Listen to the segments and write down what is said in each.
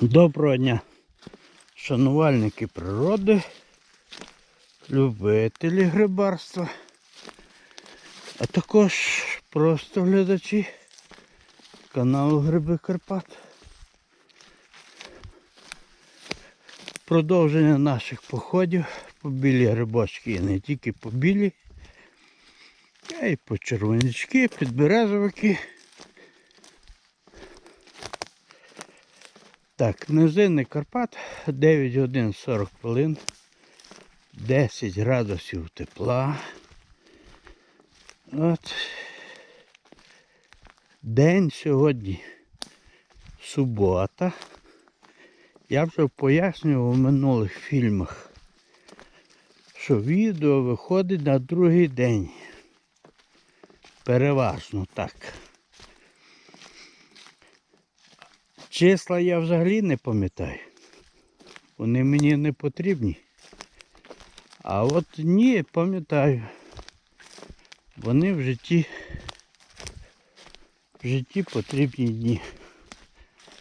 Доброго дня, шанувальники природи, любителі грибарства, а також просто глядачі каналу Гриби Карпат. Продовження наших походів по білі грибочки і не тільки по білі, а й по червонячки, підберезовики. Так, низинний Карпат 9 годин 40 хвилин, 10 градусів тепла. От. День сьогодні субота. Я вже пояснював у минулих фільмах, що відео виходить на другий день. Переважно так. Числа я взагалі не пам'ятаю. Вони мені не потрібні. А от ні, пам'ятаю. Вони в житті в житті потрібні дні.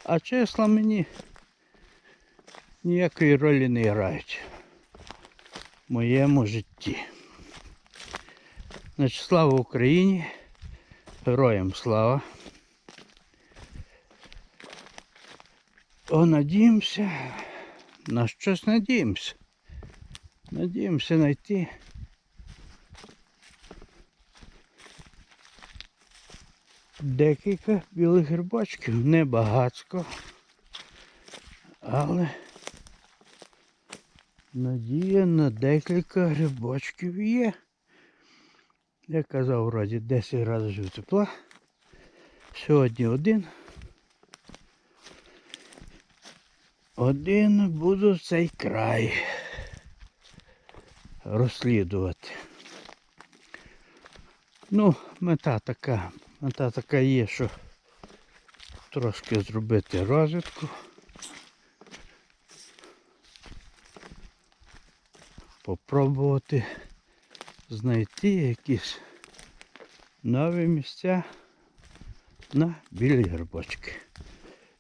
А числа мені ніякої ролі не грають в моєму житті. Значить, слава Україні, героям слава. О, надіємося, на щось надіємося. Надіємося знайти. Декілька білих грибочків, небагацько, але надія на декілька грибочків є. Я казав, вроді 10 градусів тепла. Сьогодні один. Один буду цей край розслідувати. Ну, мета така, мета така є, що трошки зробити розвідку. Попробувати знайти якісь нові місця на білі грибочки.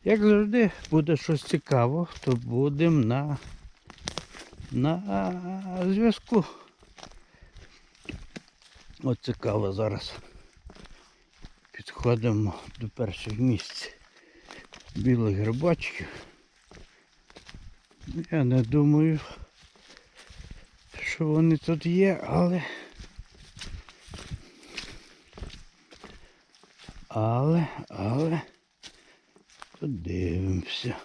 Як завжди буде щось цікаво, то будемо на, на зв'язку. От цікаво зараз. Підходимо до перших місць білих грибочків. Я не думаю, що вони тут є, але але, але подивимося.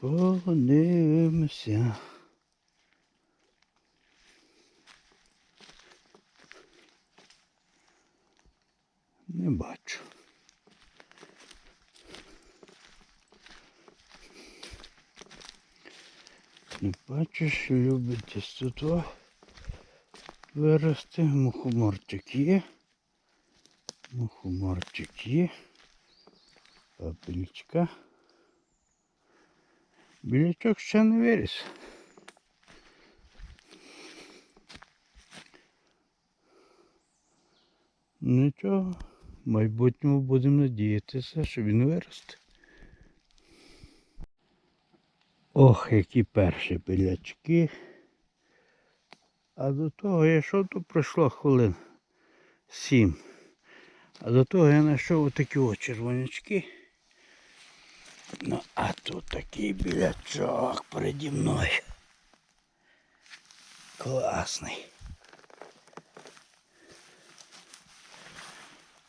Подивимося. Не бачу. Не бачу, що любить тут вирости. Мухоморчик є. Є. Папричка. Білячок ще не виріс. Нічого, в майбутньому будемо надіятися, що він виросте. Ох, які перші білячки. А до того я що тут пройшло хвилин сім. А до того я знайшов отакі от червонячки. Ну, а тут такий білячок переді мною. Класний.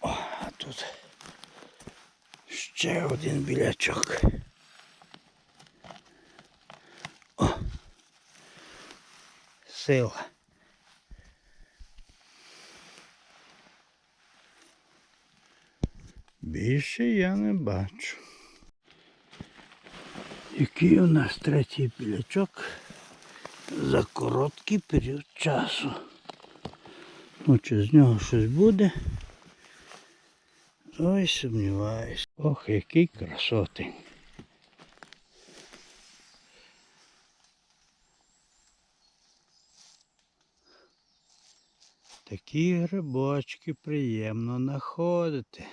О, а тут ще один білячок. О, сила. Більше я не бачу. Який у нас третій білячок за короткий період часу. Ну, чи з нього щось буде? Ой, сумніваюсь. Ох, який красотень. Такі грибочки приємно знаходити.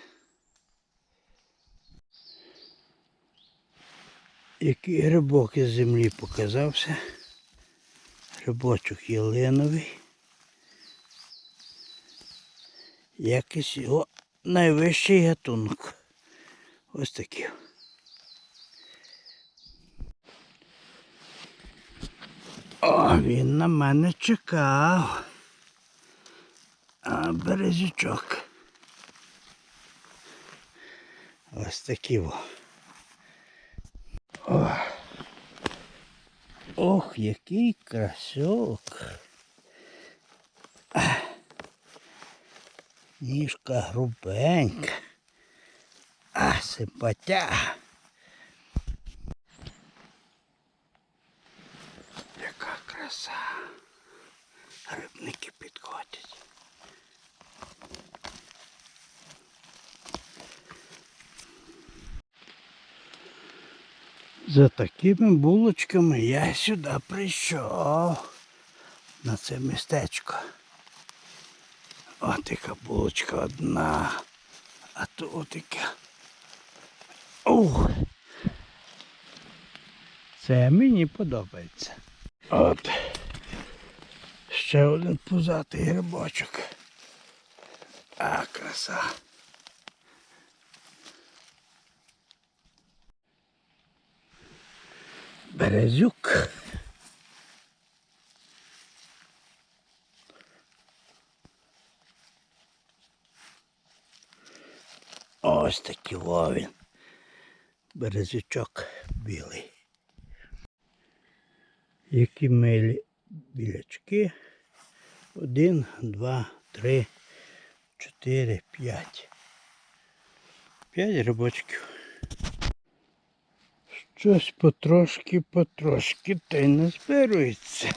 Який грибок із землі показався. Грибочок ялиновий. Якийсь його найвищий гатунок. Ось такий. О, він на мене чекав. А березючок. Ось такі во. О. Ох, який красок. Ніжка грубенька. А, симпатя. Яка краса. Рибники підходять. За такими булочками я сюди прийшов. На це містечко. От яка булочка одна. А тут яка. Ух. Це мені подобається. От. Ще один пузатий грибочок. А, краса. Березюк. Ось такий вовін. Березючок білий. Які милі білячки. Один, два, три, чотири, п'ять. П'ять грибочків. Щось потрошки, потрошки та й не зберується.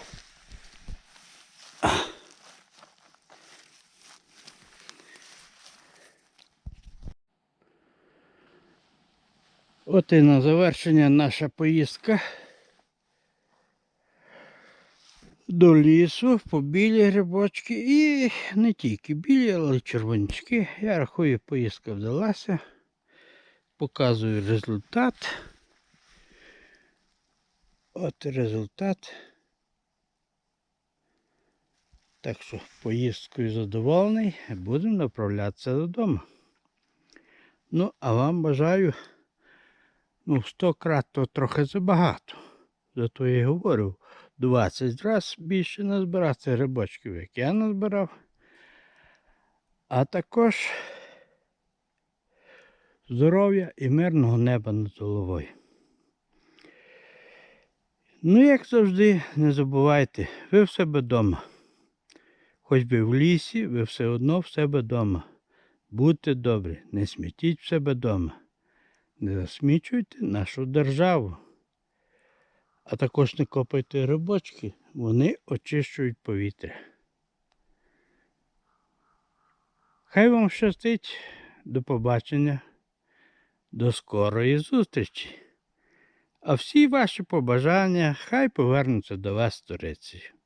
От і на завершення наша поїздка до лісу по білі грибочки і не тільки білі, але й червонячки. Я рахую, поїздка вдалася. Показую результат. От результат. Так що поїздкою задоволений, будемо направлятися додому. Ну, а вам бажаю, ну, 100 крат то трохи забагато. Зато я й говорив, 20 разів більше назбирати грибочків, як я назбирав. А також здоров'я і мирного неба над головою. Ну, як завжди, не забувайте, ви в себе вдома. Хоч би в лісі, ви все одно в себе вдома. Будьте добрі, не смітіть в себе вдома. Не засмічуйте нашу державу. А також не копайте рибочки, вони очищують повітря. Хай вам щастить, до побачення, до скорої зустрічі. А всі ваші побажання хай повернуться до вас сторицею.